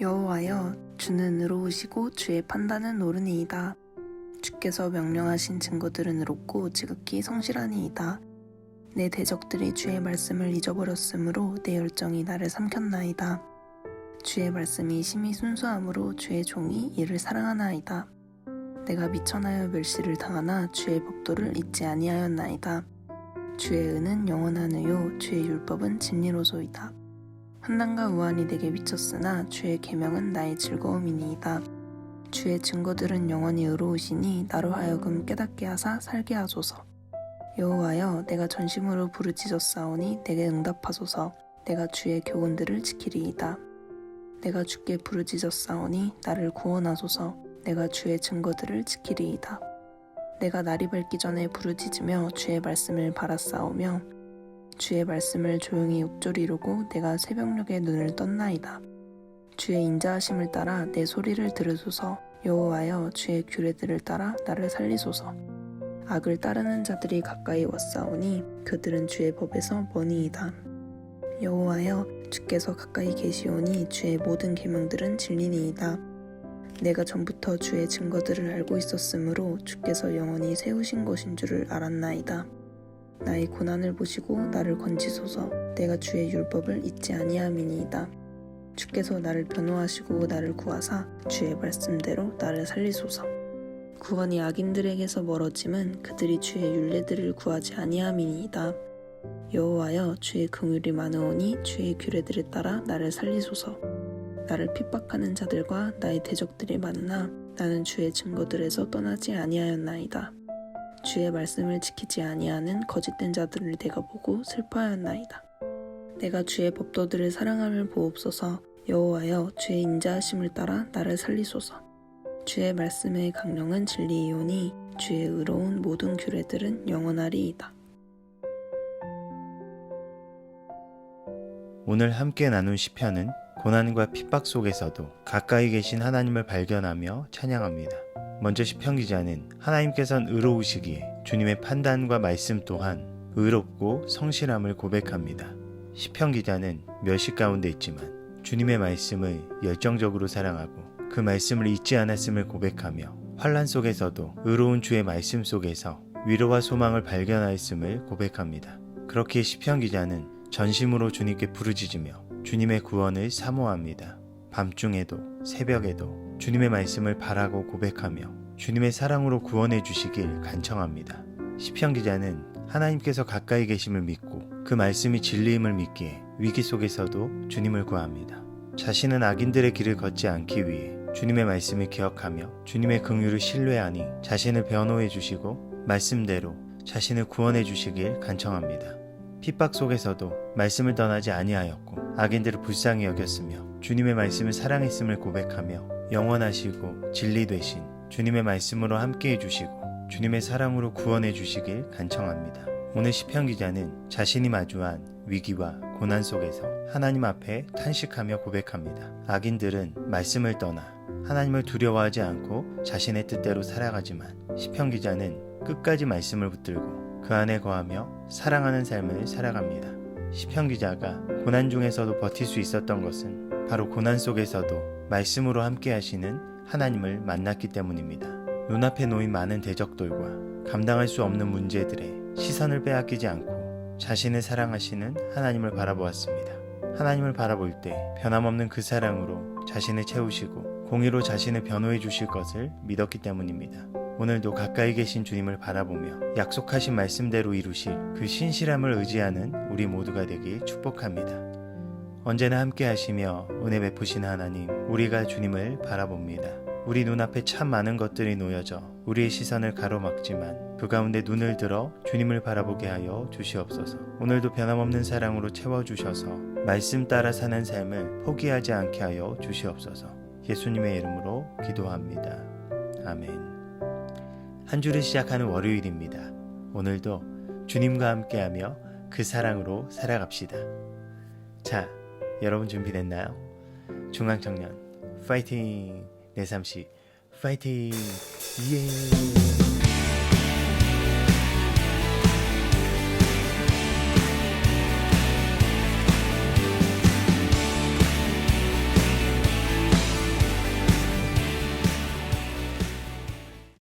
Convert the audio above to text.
여호와여 주는 의로우시고 주의 판단은 옳으니이다. 주께서 명령하신 증거들은 의롭고 지극히 성실하니이다. 내 대적들이 주의 말씀을 잊어버렸으므로 내 열정이 나를 삼켰나이다. 주의 말씀이 심히 순수함으로 주의 종이 이를 사랑하나이다. 내가 미천하여 멸시를 당하나 주의 법도를 잊지 아니하였나이다. 주의 은은 영원한 의요 주의 율법은 진리로소이다. 환난과 우환이 내게 미쳤으나 주의 계명은 나의 즐거움이니이다. 주의 증거들은 영원히 의로우시니 나로 하여금 깨닫게 하사 살게 하소서. 여호와여 내가 전심으로 부르짖었사오니 내게 응답하소서. 내가 주의 교훈들을 지키리이다. 내가 주께 부르짖었사오니 나를 구원하소서. 내가 주의 증거들을 지키리이다. 내가 날이 밝기 전에 부르짖으며 주의 말씀을 바라싸우며 주의 말씀을 조용히 읊조리르고 내가 새벽녘에 눈을 떴나이다. 주의 인자하심을 따라 내 소리를 들으소서 여호와여 주의 규례들을 따라 나를 살리소서 악을 따르는 자들이 가까이 왔사오니 그들은 주의 법에서 머니이다. 여호와여 주께서 가까이 계시오니 주의 모든 계명들은 진리니이다. 내가 전부터 주의 증거들을 알고 있었으므로 주께서 영원히 세우신 것인 줄을 알았나이다. 나의 고난을 보시고 나를 건지소서. 내가 주의 율법을 잊지 아니함이니이다. 주께서 나를 변호하시고 나를 구하사 주의 말씀대로 나를 살리소서. 구원이 악인들에게서 멀어짐은 그들이 주의 율례들을 구하지 아니함이니이다. 여호와여 주의 긍휼이 많으오니 주의 규례들에 따라 나를 살리소서. 나를 핍박하는 자들과 나의 대적들이 많으나 나는 주의 증거들에서 떠나지 아니하였나이다. 주의 말씀을 지키지 아니하는 거짓된 자들을 내가 보고 슬퍼하였나이다. 내가 주의 법도들을 사랑함을 보옵소서. 여호와여 주의 인자하심을 따라 나를 살리소서. 주의 말씀의 강령은 진리이오니 주의 의로운 모든 규례들은 영원하리이다. 오늘 함께 나눈 시편은 고난과 핍박 속에서도 가까이 계신 하나님을 발견하며 찬양합니다. 먼저 시편 기자는 하나님께선 의로우시기에 주님의 판단과 말씀 또한 의롭고 성실함을 고백합니다. 시편 기자는 멸시 가운데 있지만 주님의 말씀을 열정적으로 사랑하고 그 말씀을 잊지 않았음을 고백하며 환란 속에서도 의로운 주의 말씀 속에서 위로와 소망을 발견하였음을 고백합니다. 그렇게 시편 기자는 전심으로 주님께 부르짖으며 주님의 구원을 사모합니다. 밤중에도 새벽에도 주님의 말씀을 바라고 고백하며 주님의 사랑으로 구원해 주시길 간청합니다. 시편 기자는 하나님께서 가까이 계심을 믿고 그 말씀이 진리임을 믿기에 위기 속에서도 주님을 구합니다. 자신은 악인들의 길을 걷지 않기 위해 주님의 말씀을 기억하며 주님의 긍휼을 신뢰하니 자신을 변호해 주시고 말씀대로 자신을 구원해 주시길 간청합니다. 핍박 속에서도 말씀을 떠나지 아니하였고 악인들을 불쌍히 여겼으며 주님의 말씀을 사랑했음을 고백하며 영원하시고 진리 되신 주님의 말씀으로 함께 해 주시고 주님의 사랑으로 구원해 주시길 간청합니다. 오늘 시편 기자는 자신이 마주한 위기와 고난 속에서 하나님 앞에 탄식하며 고백합니다. 악인들은 말씀을 떠나 하나님을 두려워하지 않고 자신의 뜻대로 살아가지만 시편 기자는 끝까지 말씀을 붙들고 그 안에 거하며 사랑하는 삶을 살아갑니다. 시편 기자가 고난 중에서도 버틸 수 있었던 것은 바로 고난 속에서도 말씀으로 함께 하시는 하나님을 만났기 때문입니다. 눈앞에 놓인 많은 대적들과 감당할 수 없는 문제들에 시선을 빼앗기지 않고 자신을 사랑하시는 하나님을 바라보았습니다. 하나님을 바라볼 때 변함없는 그 사랑으로 자신을 채우시고 공의로 자신을 변호해 주실 것을 믿었기 때문입니다. 오늘도 가까이 계신 주님을 바라보며 약속하신 말씀대로 이루실 그 신실함을 의지하는 우리 모두가 되길 축복합니다. 언제나 함께 하시며 은혜 베푸신 하나님, 우리가 주님을 바라봅니다. 우리 눈앞에 참 많은 것들이 놓여져 우리의 시선을 가로막지만 그 가운데 눈을 들어 주님을 바라보게 하여 주시옵소서. 오늘도 변함없는 사랑으로 채워주셔서 말씀 따라 사는 삶을 포기하지 않게 하여 주시옵소서. 예수님의 이름으로 기도합니다. 아멘. 한 주를 시작하는 월요일입니다. 오늘도 주님과 함께하며 그 사랑으로 살아갑시다. 자, 여러분 준비됐나요? 중앙청년 파이팅! 내삼시 파이팅! 예!